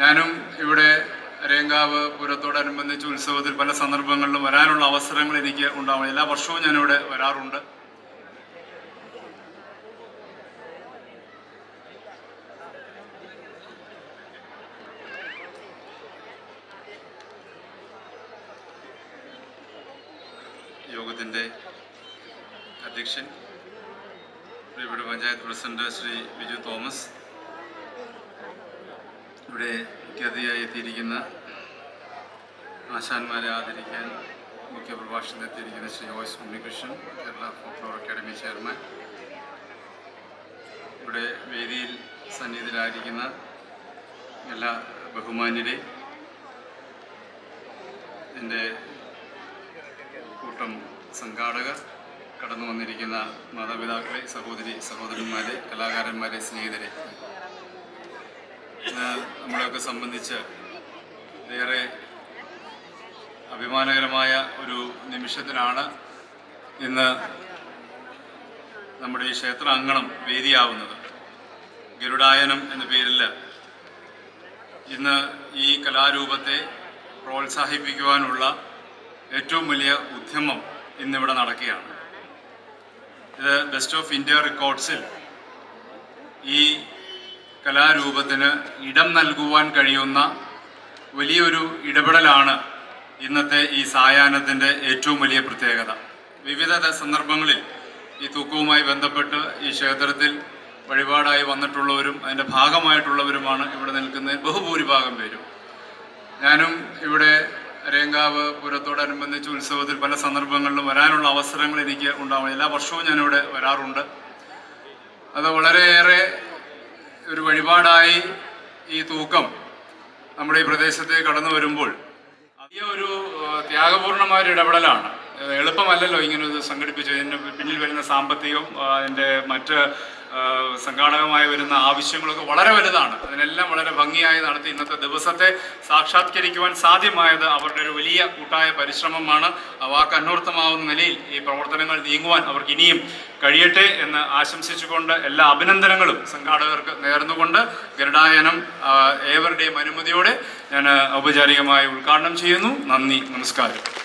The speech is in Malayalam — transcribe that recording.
ഞാനും ഇവിടെ രേങ്കാവ് പൂരത്തോടനുബന്ധിച്ച് ഉത്സവത്തിൽ പല സന്ദർഭങ്ങളിലും വരാനുള്ള അവസരങ്ങൾ എനിക്ക് ഉണ്ടാവും എല്ലാ വർഷവും ഞാനിവിടെ വരാറുണ്ട്. യോഗത്തിന്റെ അധ്യക്ഷൻ പ്രിയപ്പെട്ട പഞ്ചായത്ത് പ്രസിഡന്റ് ശ്രീ ബിജു തോമസ് ഇവിടെ മുഖ്യാതിഥിയായി എത്തിയിരിക്കുന്ന ആശാന്മാരെ ആദരിക്കാൻ മുഖ്യ പ്രഭാഷണത്തിൽ എത്തിയിരിക്കുന്ന Shri S Unnikrishnan Kerala folklore academy chairman ഇവിടെ വേദിയിൽ സന്നിധിയിലായിരിക്കുന്ന എല്ലാ ബഹുമാന്യരെ എന്റെ കൂട്ടം സംഘാടകർ കടന്നു വന്നിരിക്കുന്ന മാതാപിതാക്കളെ സഹോദരി സഹോദരന്മാരെ കലാകാരന്മാരെ സ്നേഹിതരെ. നമ്മളെയൊക്കെ സംബന്ധിച്ച് ഏറെ അഭിമാനകരമായ ഒരു നിമിഷത്തിനാണ് ഇന്ന് നമ്മുടെ ഈ ക്ഷേത്ര അങ്കണം വേദിയാവുന്നത്. ഗരുഡായനം എന്ന പേരിൽ ഇന്ന് ഈ കലാരൂപത്തെ പ്രോത്സാഹിപ്പിക്കുവാനുള്ള ഏറ്റവും വലിയ ഉദ്യമം ഇന്നിവിടെ നടക്കുകയാണ്. ഇത് ബെസ്റ്റ് ഓഫ് ഇന്ത്യ റെക്കോർഡ്സിൽ ഈ കലാരൂപത്തിന് ഇടം നൽകുവാൻ കഴിയുന്ന വലിയൊരു ഇടപെടലാണ് ഇന്നത്തെ ഈ സായാഹ്നത്തിന്റെ ഏറ്റവും വലിയ പ്രത്യേകത. വിവിധ സന്ദർഭങ്ങളിൽ ഈ തൂക്കവുമായി ബന്ധപ്പെട്ട് ഈ ക്ഷേത്രത്തിൽ വഴിപാടായി വന്നിട്ടുള്ളവരും അതിന്റെ ഭാഗമായിട്ടുള്ളവരുമാണ് ഇവിടെ നിൽക്കുന്ന ബഹുഭൂരിഭാഗം പേരും. ഞാനും ഇവിടെ രേങ്കാവ് പൂരത്തോടനുബന്ധിച്ച് ഉത്സവത്തിൽ പല സന്ദർഭങ്ങളിലും വരാനുള്ള അവസരങ്ങൾ എനിക്ക് ഉണ്ടാവണം. എല്ലാ വർഷവും ഞാനിവിടെ വരാറുണ്ട്. അത് വളരെയേറെ ഒരു വഴിപാടായി ഈ തൂക്കം നമ്മുടെ ഈ പ്രദേശത്തെ കടന്നു വരുമ്പോൾ വലിയ ഒരു ത്യാഗപൂർണമായ ഒരു ഇടപെടലാണ്. എളുപ്പമല്ലല്ലോ ഇങ്ങനെ ഇത് സംഘടിപ്പിച്ചു ഇതിന് പിന്നിൽ വരുന്ന സാമ്പത്തികവും ആ, അതിന്റെ മറ്റ് സംഘാടകമായി വരുന്ന ആവശ്യങ്ങളൊക്കെ വളരെ വലുതാണ്. അതിനെല്ലാം വളരെ ഭംഗിയായി നടത്തി ഇന്നത്തെ ദിവസത്തെ സാക്ഷാത്കരിക്കുവാൻ സാധ്യമായത് അവരുടെ ഒരു വലിയ കൂട്ടായ പരിശ്രമമാണ്. വാക്ക് അന്വർത്ഥമാവുന്ന നിലയിൽ ഈ പ്രവർത്തനങ്ങൾ നീങ്ങുവാൻ അവർക്ക് ഇനിയും കഴിയട്ടെ എന്ന് ആശംസിച്ചുകൊണ്ട് എല്ലാ അഭിനന്ദനങ്ങളും സംഘാടകർക്ക് നേർന്നുകൊണ്ട് ഗരുഡായനം ഏവരുടെയും അനുമതിയോടെ ഞാൻ ഔപചാരികമായി ഉദ്ഘാടനം ചെയ്യുന്നു. നന്ദി നമസ്കാരം.